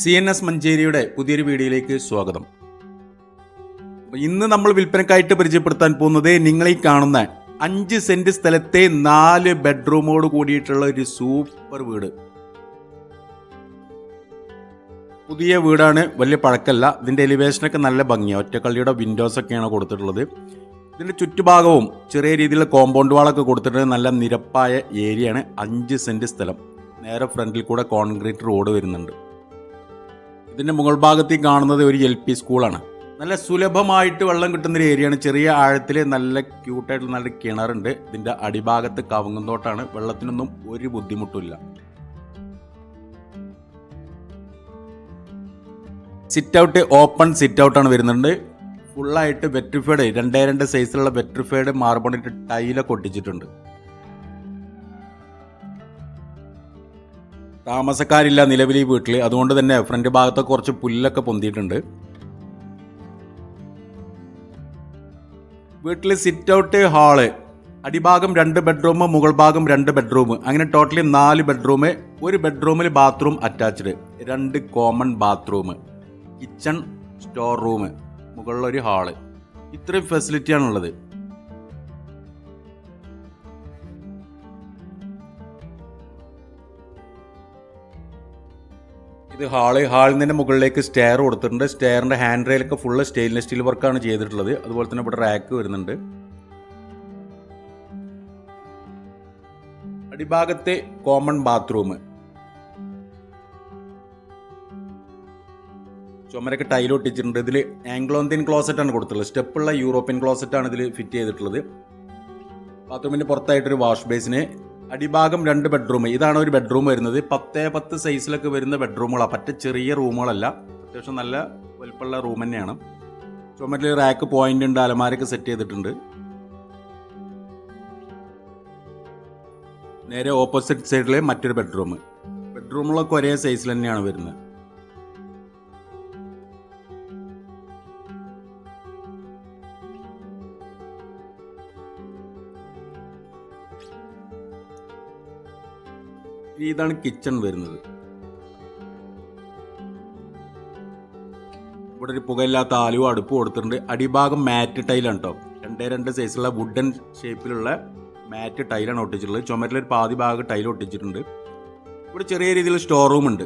C N S മഞ്ചേരിയുടെ പുതിയൊരു വീഡിയോയിലേക്ക് സ്വാഗതം. ഇന്ന് നമ്മൾ വിൽപ്പനക്കായിട്ട് പരിചയപ്പെടുത്താൻ പോകുന്നത് നിങ്ങൾ ഈ കാണുന്ന അഞ്ച് സെന്റ് സ്ഥലത്തെ നാല് ബെഡ്റൂമോട് കൂടിയിട്ടുള്ള ഒരു സൂപ്പർ വീട്. പുതിയ വീടാണ് വലിയ പഴക്കല്ല. ഇതിന്റെ എലിവേഷനൊക്കെ നല്ല ഭംഗിയാണ് ഒറ്റക്കള്ളിയുടെ വിൻഡോസ് ഒക്കെയാണ് കൊടുത്തിട്ടുള്ളത്. ഇതിന്റെ ചുറ്റുഭാഗവും ചെറിയ രീതിയിലുള്ള കോമ്പൗണ്ട് വാളൊക്കെ കൊടുത്തിട്ടുണ്ട് നല്ല നിരപ്പായ ഏരിയയാണ് അഞ്ച് സെന്റ് സ്ഥലം. നേരെ ഫ്രണ്ടിൽ കൂടെ കോൺക്രീറ്റ് റോഡ് വരുന്നുണ്ട്. ഇതിന്റെ മുകൾ ഭാഗത്ത് കാണുന്നത് ഒരു എൽ പി സ്കൂളാണ് നല്ല സുലഭമായിട്ട് വെള്ളം കിട്ടുന്നൊരു ഏരിയയാണ് ചെറിയ ആഴത്തിൽ നല്ല ക്യൂട്ടായിട്ടുള്ള നല്ല കിണറുണ്ട്. ഇതിന്റെ അടിഭാഗത്ത് കവുങ്ങുന്തോട്ടാണ് വെള്ളത്തിനൊന്നും ഒരു ബുദ്ധിമുട്ടില്ല സിറ്റ് ഔട്ട് ഓപ്പൺ സിറ്റ് ഔട്ടാണ് വരുന്നുണ്ട്. ഫുള്ളായിട്ട് വെട്രിഫൈഡ് രണ്ടേ രണ്ട് സൈസിലുള്ള വെട്രിഫൈഡ് മാർബോണിട്ട് ടൈലൊക്കെ ഒട്ടിച്ചിട്ടുണ്ട്. താമസക്കാരില്ല നിലവിൽ ഈ വീട്ടിൽ അതുകൊണ്ട് തന്നെ ഫ്രണ്ട് ഭാഗത്ത് കുറച്ച് പുല്ലൊക്കെ പൊന്തിയിട്ടുണ്ട്. വീട്ടിൽ സിറ്റ് ഔട്ട് ഹാൾ അടിഭാഗം രണ്ട് ബെഡ്റൂം മുകൾ ഭാഗം രണ്ട് ബെഡ്റൂം അങ്ങനെ ടോട്ടലി നാല് ബെഡ്റൂം ഒരു ബെഡ്റൂമിൽ ബാത്റൂം അറ്റാച്ച്ഡ് രണ്ട് common bathroom kitchen store room മുകളിലൊരു ഹാൾ ഇത്രയും ഫെസിലിറ്റിയാണുള്ളത് ഇത് ഹാൾ ഹാളിൽ നിന്ന് മുകളിലേക്ക് സ്റ്റെയർ കൊടുത്തിട്ടുണ്ട്. സ്റ്റെയറിന്റെ ഹാൻഡ് റെയിലൊക്കെ ഫുള്ള് സ്റ്റെയിൻലെസ് സ്റ്റീൽ വർക്കാണ് ചെയ്തിട്ടുള്ളത്. അതുപോലെ തന്നെ ഇവിടെ റാക്ക് വരുന്നുണ്ട്. അടിഭാഗത്തെ കോമൺ ബാത്റൂം ചുമരൊക്കെ ടൈൽ ഒട്ടിച്ചിട്ടുണ്ട്. ഇതിൽ ആംഗ്ലോന്ത്യൻ ക്ലോസറ്റ് ആണ് കൊടുത്തിട്ടുള്ളത്. സ്റ്റെപ്പുള്ള യൂറോപ്യൻ ക്ലോസറ്റ് ആണ് ഇതിൽ ഫിറ്റ് ചെയ്തിട്ടുള്ളത്. ബാത്റൂമിന്റെ പുറത്തായിട്ടൊരു വാഷ് ബേസിന് അടിഭാഗം രണ്ട് ബെഡ്റൂം ഇതാണ് ഒരു ബെഡ്റൂം വരുന്നത്. പത്തേ പത്ത് സൈസിലൊക്കെ വരുന്ന ബെഡ്റൂമുകളാണ് പറ്റ ചെറിയ റൂമുകളല്ല അത്യാവശ്യം നല്ല വലുപ്പമുള്ള റൂം തന്നെയാണ്. ചുമരിൽ റാക്ക് പോയിന്റ് ഉണ്ട് അലമാരൊക്കെ സെറ്റ് ചെയ്തിട്ടുണ്ട്. നേരെ ഓപ്പോസിറ്റ് സൈഡിലെ മറ്റൊരു ബെഡ്റൂം ബെഡ്റൂമുകളൊക്കെ ഒരേ സൈസിൽ തന്നെയാണ് വരുന്നത്. ഇതാണ് കിച്ചൺ വരുന്നത്. ഇവിടെ ഒരു പുകയില്ലാത്ത ആലുവ അടുപ്പ് കൊടുത്തിട്ടുണ്ട്. അടിഭാഗം മാറ്റ് ടൈലാണ് കേട്ടോ രണ്ടേ രണ്ട് സൈസുള്ള വുഡൻ ഷേപ്പിലുള്ള മാറ്റ് ടൈലാണ് ഒട്ടിച്ചിട്ടുള്ളത്. ചുമരിലൊരു പാതി ഭാഗം ടൈൽ ഒട്ടിച്ചിട്ടുണ്ട്. ഇവിടെ ചെറിയ രീതിയിൽ സ്റ്റോർ റൂം ഉണ്ട്.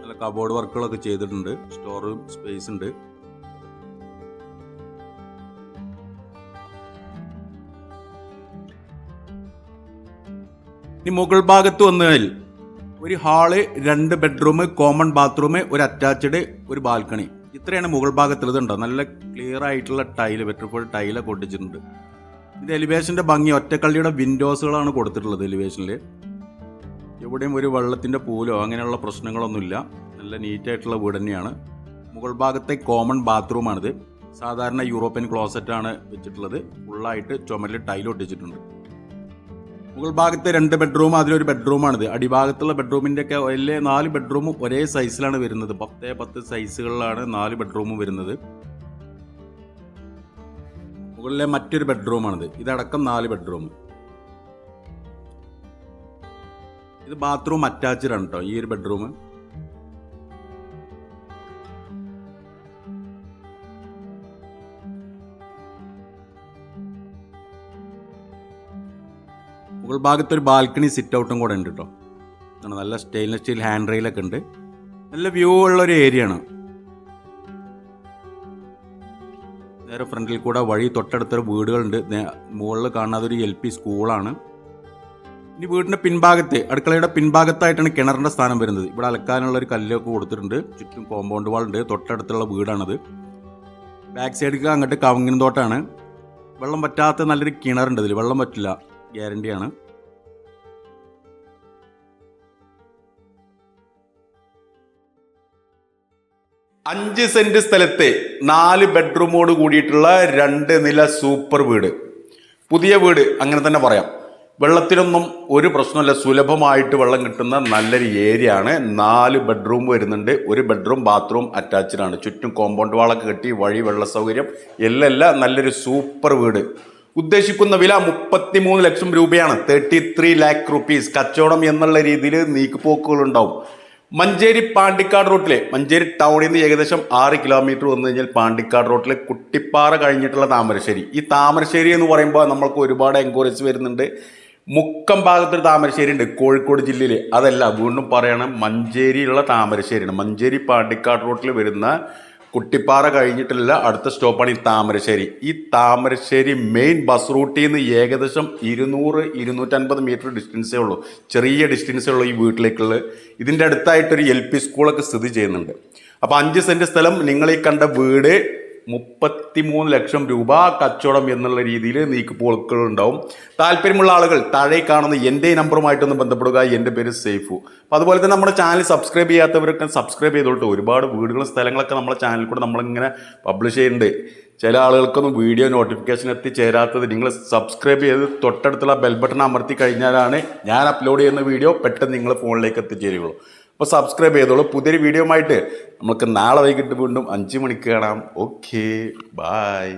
നല്ല കബോർഡ് വർക്കുകളൊക്കെ ചെയ്തിട്ടുണ്ട്. സ്റ്റോർ റൂം സ്പേസ് ഉണ്ട്. ഇനി മുകൾ ഭാഗത്ത് വന്നാൽ ഒരു ഹാൾ രണ്ട് ബെഡ്റൂം കോമൺ ബാത്റൂം ഒരു അറ്റാച്ച്ഡ് ഒരു ബാൽക്കണി. ഇത്രയാണ് മുകൾ ഭാഗത്തുള്ളത് ഉണ്ടോ നല്ല ക്ലിയർ ആയിട്ടുള്ള ടൈൽ വെട്രിഫോൾ ടൈലൊക്കെ ഒട്ടിച്ചിട്ടുണ്ട്. ഇത് എലിവേഷന്റെ ഭംഗി ഒറ്റക്കള്ളിയുടെ വിൻഡോസുകളാണ് കൊടുത്തിട്ടുള്ളത് എലിവേഷനിൽ എവിടെയും ഒരു വെള്ളത്തിന്റെ പൂലോ അങ്ങനെയുള്ള പ്രശ്നങ്ങളൊന്നുമില്ല. നല്ല നീറ്റായിട്ടുള്ള വീട് തന്നെയാണ്. മുകൾ ഭാഗത്തെ കോമൺ ബാത്റൂമാണിത്. സാധാരണ യൂറോപ്യൻ ക്ലോസറ്റാണ് വെച്ചിട്ടുള്ളത്. ഫുള്ളായിട്ട് ചുമരിൽ ടൈൽ ഒട്ടിച്ചിട്ടുണ്ട്. മുകൾ ഭാഗത്തെ രണ്ട് ബെഡ്റൂം അതിലൊരു ബെഡ്റൂമാണിത് അടിഭാഗത്തുള്ള ബെഡ്റൂമിന്റെ ഒക്കെ എല്ലാ നാല് ബെഡ്റൂമും ഒരേ സൈസിലാണ് വരുന്നത്. പത്തേ പത്ത് സൈസുകളിലാണ് നാല് ബെഡ്റൂമും വരുന്നത്. മുകളിലെ മറ്റൊരു ബെഡ്റൂമാണിത് ഇതടക്കം നാല് ബെഡ്റൂം ഇത് ബാത്റൂം അറ്റാച്ച്ഡ് ആണ് കേട്ടോ ഈ ഒരു ബെഡ്റൂം മുകൾ ഭാഗത്ത് ഒരു ബാൽക്കണി സിറ്റ് ഔട്ടും കൂടെ ഉണ്ട് കേട്ടോ നല്ല സ്റ്റെയിൻലെസ് സ്റ്റീൽ ഹാൻഡ് റെയിലൊക്കെ ഉണ്ട്. നല്ല വ്യൂ ഉള്ള ഒരു ഏരിയ ആണ്. നേരെ ഫ്രണ്ടിൽ കൂടെ വഴി തൊട്ടടുത്തൊരു വീടുകളുണ്ട്. മുകളിൽ കാണാതൊരു ഒരു എൽ പി സ്കൂളാണ് ഇനി വീടിന്റെ പിൻഭാഗത്ത് അടുക്കളയുടെ പിൻഭാഗത്തായിട്ടാണ് കിണറിന്റെ സ്ഥാനം വരുന്നത്. ഇവിടെ അലക്കാനുള്ള ഒരു കല്ലൊക്കെ കൊടുത്തിട്ടുണ്ട്. ചുറ്റും കോമ്പൗണ്ട് വാൾ ഉണ്ട്. തൊട്ടടുത്തുള്ള വീടാണത്. ബാക്ക് സൈഡിലേക്ക് അങ്ങോട്ട് കവങ്ങിൻ തോട്ടാണ്. വെള്ളം പറ്റാത്ത നല്ലൊരു കിണറുണ്ട് ഇതിൽ വെള്ളം പറ്റില്ല ഗ്യാരണ്ടിയാണ്. അഞ്ച് സെന്റ് സ്ഥലത്തെ നാല് ബെഡ്റൂമോട് കൂടിയിട്ടുള്ള രണ്ട് നില സൂപ്പർ വീട്. പുതിയ വീട് അങ്ങനെ തന്നെ പറയാം. വെള്ളത്തിനൊന്നും ഒരു പ്രശ്നമില്ല സുലഭമായിട്ട് വെള്ളം കിട്ടുന്ന നല്ലൊരു ഏരിയ ആണ്. നാല് ബെഡ്റൂം വരുന്നുണ്ട്. ഒരു ബെഡ്റൂം ബാത്റൂം അറ്റാച്ച്ഡ് ആണ്. ചുറ്റും കോമ്പൗണ്ട് വാളൊക്കെ കെട്ടി വഴി വെള്ള സൗകര്യം. എല്ലാം നല്ലൊരു സൂപ്പർ വീട്. ഉദ്ദേശിക്കുന്ന വില മുപ്പത്തിമൂന്ന് ലക്ഷം രൂപയാണ്. തേർട്ടി ത്രീ ലാക്ക് റുപ്പീസ് കച്ചവടം എന്നുള്ള രീതിയിൽ നീക്കുപോക്കുകൾ ഉണ്ടാവും മഞ്ചേരി പാണ്ടിക്കാട് റോട്ടിലെ മഞ്ചേരി ടൗണിൽ നിന്ന് ഏകദേശം ആറ് കിലോമീറ്റർ വന്നു കഴിഞ്ഞാൽ പാണ്ടിക്കാട് റോട്ടിലെ കുട്ടിപ്പാറ കഴിഞ്ഞിട്ടുള്ള താമരശ്ശേരി. ഈ താമരശ്ശേരി എന്ന് പറയുമ്പോൾ നമ്മൾക്ക് ഒരുപാട് എൻക്വയറീസ് വരുന്നുണ്ട്. മുക്കം ഭാഗത്തൊരു താമരശ്ശേരി ഉണ്ട് കോഴിക്കോട് ജില്ലയിൽ അതല്ല വീണ്ടും പറയണം മഞ്ചേരിയിലുള്ള താമരശ്ശേരിയാണ്. മഞ്ചേരി പാണ്ടിക്കാട് റോട്ടിൽ വരുന്ന കുട്ടിപ്പാറ കഴിഞ്ഞിട്ടില്ല. അടുത്ത സ്റ്റോപ്പാണ് ഈ താമരശ്ശേരി. ഈ താമരശ്ശേരി മെയിൻ ബസ് റൂട്ടിൽ നിന്ന് ഏകദേശം ഇരുന്നൂറ് ഇരുന്നൂറ്റൻപത് മീറ്റർ ഡിസ്റ്റൻസേ ഉള്ളൂ. ചെറിയ ഡിസ്റ്റൻസേ ഉള്ളൂ ഈ വീട്ടിലേക്കുള്ള ഇതിന്റെ അടുത്തായിട്ടൊരു എൽ പി സ്കൂളൊക്കെ സ്ഥിതി ചെയ്യുന്നുണ്ട്. അപ്പോൾ അഞ്ച് സെന്റ് സ്ഥലം നിങ്ങൾ ഈ കണ്ട വീട് മുപ്പത്തിമൂന്ന് ലക്ഷം രൂപ കച്ചവടം എന്നുള്ള രീതിയിൽ നീക്കുപോക്കുകൾ ഉണ്ടാവും. താല്പര്യമുള്ള ആളുകൾ താഴെ കാണുന്ന എന്റെ നമ്പറുമായിട്ടൊന്ന് ബന്ധപ്പെടുക. എന്റെ പേര് സേഫു. അപ്പോൾ അതുപോലെ തന്നെ നമ്മുടെ ചാനൽ സബ്സ്ക്രൈബ് ചെയ്യാത്തവരൊക്കെ സബ്സ്ക്രൈബ് ചെയ്തോട്ടെ. ഒരുപാട് വീടുകളും സ്ഥലങ്ങളൊക്കെ നമ്മുടെ ചാനലിൽ കൂടെ നമ്മളിങ്ങനെ പബ്ലിഷ് ചെയ്യുന്നുണ്ട്. ചില ആളുകൾക്കൊന്നും വീഡിയോ നോട്ടിഫിക്കേഷൻ എത്തിച്ചേരാത്തത് നിങ്ങൾ സബ്സ്ക്രൈബ് ചെയ്ത് തൊട്ടടുത്തുള്ള ബെൽ ബട്ടൺ അമർത്തി കഴിഞ്ഞാലാണ് ഞാൻ അപ്ലോഡ് ചെയ്യുന്ന വീഡിയോ പെട്ടെന്ന് നിങ്ങളുടെ ഫോണിലേക്ക് എത്തിച്ചേരുകയുള്ളൂ. അപ്പോൾ സബ്സ്ക്രൈബ് ചെയ്തോളൂ. പുതിയൊരു വീഡിയോ ആയിട്ട് നമുക്ക് നാളെ വൈകിട്ട് വീണ്ടും അഞ്ച് മണിക്ക് കാണാം. Okay bye